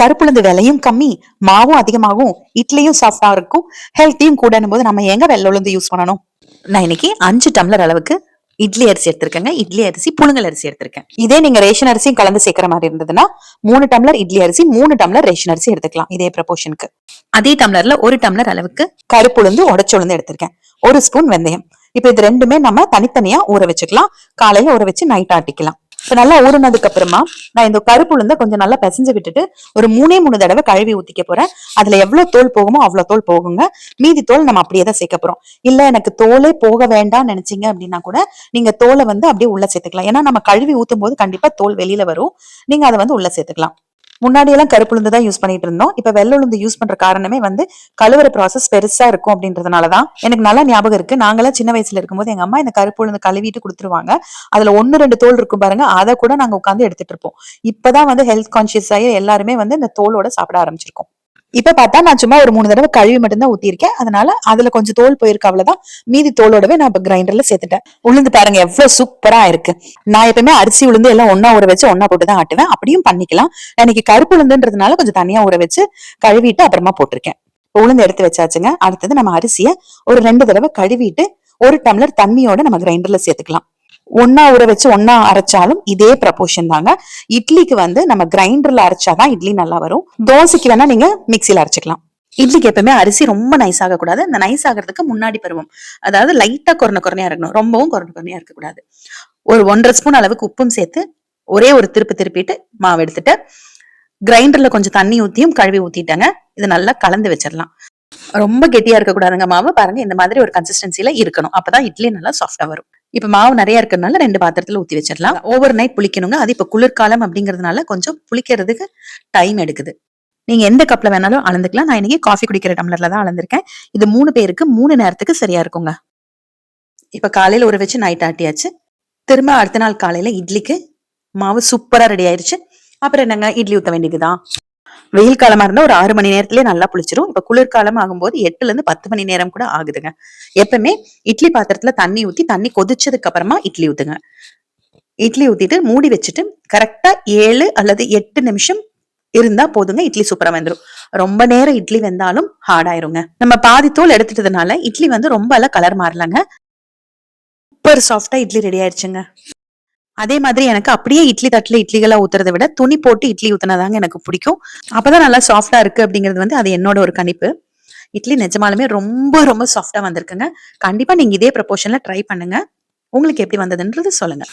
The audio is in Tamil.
கருப்புளுந்து விலையும் கம்மி மாவும் அதிகமாகும் இட்லியும் சாஃப்டா இருக்கும் ஹெல்த்தியும் கூடனும் போது நம்ம எங்க வெள்ளை உளுந்து யூஸ் பண்ணணும்? நான் இன்னைக்கு அஞ்சு டம்ளர் அளவுக்கு இட்லி அரிசி எடுத்திருக்கேங்க. இட்லி அரிசி புழுங்கல் அரிசி எடுத்திருக்கேன். இதே நீங்க ரேஷன் அரிசியும் கலந்து சேர்க்கிற மாதிரி இருந்ததுன்னா மூணு டம்ளர் இட்லி அரிசி மூணு டம்ளர் ரேஷன் அரிசி எடுத்துக்கலாம் இதே ப்ரப்போர்ஷனுக்கு அதே டம்ளர்ல ஒரு டம்ளர் அளவுக்கு கருப்புளுந்து உடச்சுளுந்து எடுத்திருக்கேன். ஒரு ஸ்பூன் வெந்தயம். இப்ப இது ரெண்டுமே நம்ம தனித்தனியா ஊற வச்சுக்கலாம். காலையில ஊற வச்சு நைட் ஆட்டிக்கலாம். இப்போ நல்லா ஊறினதுக்கு அப்புறமா நான் இந்த கருப்பு உளுந்த கொஞ்சம் நல்லா பிசைஞ்சு விட்டுட்டு ஒரு மூணே மூணு தடவை கழுவி ஊத்திக்க போறேன். அதுல எவ்வளவு தோல் போகுமோ அவ்வளவு தோல் போகுங்க. மீதி தோல் நம்ம அப்படியே தான் சேர்க்க போறோம். இல்ல எனக்கு தோலே போக வேண்டாம் நினைச்சீங்க அப்படின்னா கூட நீங்க தோலை வந்து அப்படியே உள்ள சேர்த்துக்கலாம். ஏன்னா நம்ம கழுவி ஊத்தும் போது கண்டிப்பா தோல் வெளியில வரும். நீங்க அதை வந்து உள்ள சேர்த்துக்கலாம். முன்னாடி எல்லாம் கருப்புளுந்து தான் யூஸ் பண்ணிட்டு இருந்தோம். இப்ப வெள்ளை உளுந்து யூஸ் பண்ற காரணமே வந்து கழுவுற ப்ராசஸ் பெருசா இருக்கும் அப்படின்றதுனாலதான். எனக்கு நல்லா ஞாபகம் இருக்கு. நாங்களாம் சின்ன வயசுல இருக்கும்போது எங்க அம்மா இந்த கருப்பு உளுந்து கழுவிட்டு கொடுத்துருவாங்க. அதுல ஒன்னு ரெண்டு தோல் இருக்கும் பாருங்க. அதை கூட நாங்க உட்காந்து எடுத்துட்டு இருப்போம். இப்பதான் வந்து ஹெல்த் கான்சியஸ் ஆகி எல்லாருமே வந்து இந்த தோலோட சாப்பிட ஆரம்பிச்சிருக்கோம். இப்ப பார்த்தா நான் சும்மா ஒரு மூணு தடவை கழுவி மட்டும்தான் ஊத்திருக்கேன் அதனால அதுல கொஞ்சம் தோல் போயிருக்கு அவ்வளவுதான். மீதி தோலோடவே நான் இப்ப கிரைண்டர்ல சேர்த்துட்டேன். உளுந்து பாருங்க எவ்வளவு சூப்பரா இருக்கு. நான் எப்பவுமே அரிசி உளுந்து எல்லாம் ஒன்னா ஊற வச்சு ஒன்னா போட்டு தான் ஆட்டுவேன். அப்படியும் பண்ணிக்கலாம். எனக்கு கருப்பு உளுந்துன்றதுனால கொஞ்சம் தனியா ஊற வச்சு கழுவிட்டு அப்புறமா போட்டிருக்கேன். உளுந்து எடுத்து வச்சாச்சுங்க. அடுத்தது நம்ம அரிசியை ஒரு ரெண்டு தடவை கழுவிட்டு ஒரு டம்ளர் தண்ணியோட நம்ம கிரைண்டர்ல சேர்த்துக்கலாம். ஒன்னா ஊற வச்சு ஒன்னா அரைச்சாலும் இதே ப்ரப்போர்ஷன் தாங்க. இட்லிக்கு வந்து நம்ம கிரைண்டர்ல அரைச்சாதான் இட்லி நல்லா வரும். தோசைக்கு வேணா நீங்க மிக்சியில அரைச்சிக்கலாம். இட்லிக்கு எப்பவுமே அரிசி ரொம்ப நைஸ் ஆகக்கூடாது அந்த நைஸ் ஆகிறதுக்கு முன்னாடி பருவம். அதாவது லைட்டா குறைன குறையா இருக்கணும் ரொம்பவும் குறைன குறையா இருக்கக்கூடாது ஒரு ஒன்றரை ஸ்பூன் அளவுக்கு உப்பும் சேர்த்து ஒரே ஒரு திருப்பு திருப்பிட்டு மாவு எடுத்துட்டு கிரைண்டர்ல கொஞ்சம் தண்ணி ஊத்தியும் கழுவி ஊத்திட்டாங்க. இது நல்லா கலந்து வச்சிடலாம். ரொம்ப கெட்டியா இருக்கக்கூடாதுங்க மாவு. பாருங்க இந்த மாதிரி ஒரு கன்சிஸ்டன்சில இருக்கணும். அப்பதான் இட்லி நல்லா சாஃப்டா வரும். இப்ப மாவு நிறைய இருக்கிறதுனால ரெண்டு பாத்திரத்துல ஊத்தி வச்சிடலாம். ஓவர் நைட் புளிக்கணுங்க. அது இப்ப குளிர்காலம் அப்படிங்கறதுனால கொஞ்சம் புளிக்கிறதுக்கு டைம் எடுக்குது. நீங்க எந்த கப்ல வேணாலும் அளந்துக்கலாம். நான் இன்னைக்கு காஃபி குடிக்கிற டம்ளர்ல தான் அளந்திருக்கேன். இது மூணு பேருக்கு மூணு நேரத்துக்கு சரியா இருக்குங்க. இப்ப காலையில ஊற வச்சு நைட் ஆட்டியாச்சு. திரும்ப அடுத்த நாள் காலையில இட்லிக்கு மாவு சூப்பரா ரெடி ஆயிருச்சு. அப்புறம் என்னங்க? இட்லி ஊத்த வேண்டியதுதான். வெயில் காலமா இருந்தா ஒரு ஆறு மணி நேரத்திலே நல்லா புளிச்சிரும். இப்ப குளிர்காலம் ஆகும்போது எட்டுல இருந்து பத்து மணி நேரம் கூட ஆகுதுங்க. எப்பவுமே இட்லி பாத்திரத்துல தண்ணி ஊத்தி தண்ணி கொதிச்சதுக்கு அப்புறமா இட்லி ஊத்துங்க. இட்லி ஊத்திட்டு மூடி வச்சுட்டு கரெக்டா ஏழு அல்லது எட்டு நிமிஷம் இருந்தா போதுங்க இட்லி சூப்பரா வந்துடும் ரொம்ப நேரம் இட்லி வெந்தாலும் ஹார்ட் ஆயிருங்க. நம்ம பாதி தோல் எடுத்துட்டதுனால இட்லி வந்து ரொம்ப எல்லாம் கலர் மாறலங்க. சூப்பர் சாஃப்டா இட்லி ரெடி ஆயிடுச்சுங்க அதே மாதிரி எனக்கு அப்படியே இட்லி தட்டுல இட்லிகளா ஊத்துறதை விட துணி போட்டு இட்லி ஊத்துனதாங்க எனக்கு பிடிக்கும். அப்பதான் நல்லா சாஃப்டா இருக்கு அப்படிங்கிறது வந்து அது என்னோட ஒரு கணிப்பு. இட்லி நிஜமாலுமே ரொம்ப ரொம்ப சாஃப்டா வந்திருக்குங்க. கண்டிப்பா நீங்க இதே ப்ரப்போர்ஷன்ல ட்ரை பண்ணுங்க. உங்களுக்கு எப்படி வந்ததுன்றது சொல்லுங்க.